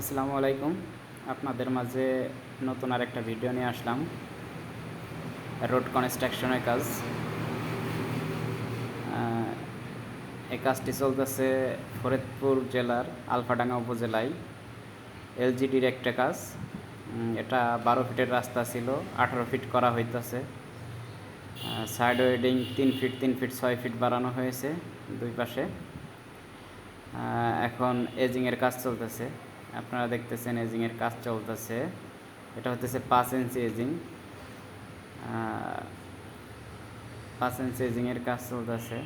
আসসালামু আলাইকুম। আপনাদের মাঝে নতুন আর একটা ভিডিও নিয়ে আসলাম। রোড কনস্ট্রাকশনের কাজ। এই কাজটি চলতেছে ফরিদপুর জেলার আলফাডাঙ্গা উপজেলায়। এলজিডির একটা কাজ। এটা বারো ফিটের রাস্তা ছিল, আঠারো ফিট করা হইতেছে। সাইড ওয়েডিং তিন ফিট তিন ফিট, ছয় ফিট বাড়ানো হয়েছে দুই পাশে। এখন এজিংয়ের কাজ চলতেছে। আপনারা দেখতেছেন এজিংয়ের কাজ চলতেছে। এটা হতেছে পাঁচ ইঞ্চি এজিং পাঁচ ইঞ্চি এজিংয়ের কাজ চলতেছে।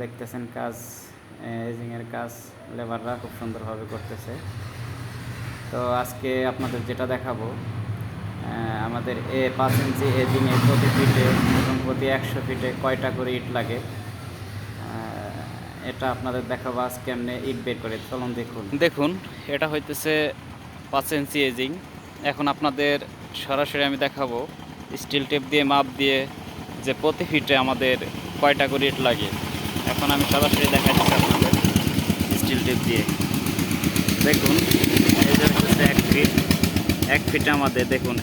দেখতেছেন কাজ এজিংয়ের কাজ লেবাররা খুব সুন্দরভাবে করতেছে। তো আজকে আপনাদের যেটা দেখাবো আমাদের এ পাঁচ ইঞ্চি এজিংয়ে প্রতি ফিটে এবং প্রতি একশো ফিটে কয়টা করে ইট লাগে? এটা আপনাদের দেখাবো আজ কেমনে ইট বের করে। চলুন দেখুন। দেখুন, এটা হইতেছে পাঁচ ইঞ্চি এজিং। এখন আপনাদের সরাসরি আমি দেখাবো স্টিল টেপ দিয়ে মাপ দিয়ে যে প্রতি ফিটে আমাদের কয়টা করে ইট লাগে। এখন আমি সরাসরি দেখাই দিচ্ছি আপনাদের স্টিল টেপ দিয়ে। দেখুন যে হচ্ছে এক ফিট। এক ফিটে আমাদের দেখুন,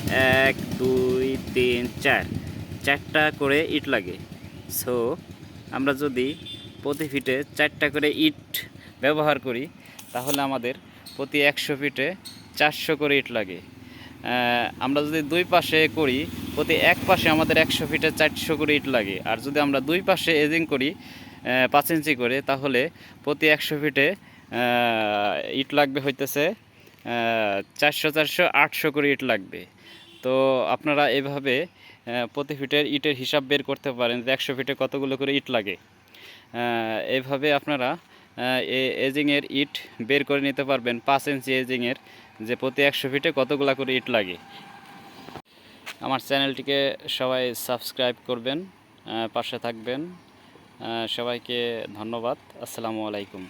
এক, দুই, তিন, চার। চারটা করে ইট লাগে। সো আমরা যদি প্রতি ফিটে চারটা করে ইট ব্যবহার করি, তাহলে আমাদের প্রতি একশো ফিটে চারশো করে ইট লাগে। আমরা যদি দুই পাশে করি, প্রতি এক পাশে আমাদের একশো ফিটে চারশো করে ইট লাগে। আর যদি আমরা দুই পাশে এজিং করি পাঁচ ইঞ্চি করে, তাহলে প্রতি একশো ফিটে ইট লাগবে হইতেছে চারশো চারশো, আটশো করে ইট লাগবে। তো আপনারা এভাবে প্রতি ফিটের ইটের হিসাব বের করতে পারেন যে একশো ফিটে কতগুলো করে ইট লাগে। আহ, এইভাবে আপনারা এজিংয়ের ইট বের করে নিতে পারবেন পাঁচ ইঞ্চি এজিংয়ের যে প্রতি একশো ফিটে কতগুলা করে ইট লাগে। আমার চ্যানেলটিকে সবাই সাবস্ক্রাইব করবেন পাশে থাকবেন। সবাইকে ধন্যবাদ। আসসালামু আলাইকুম।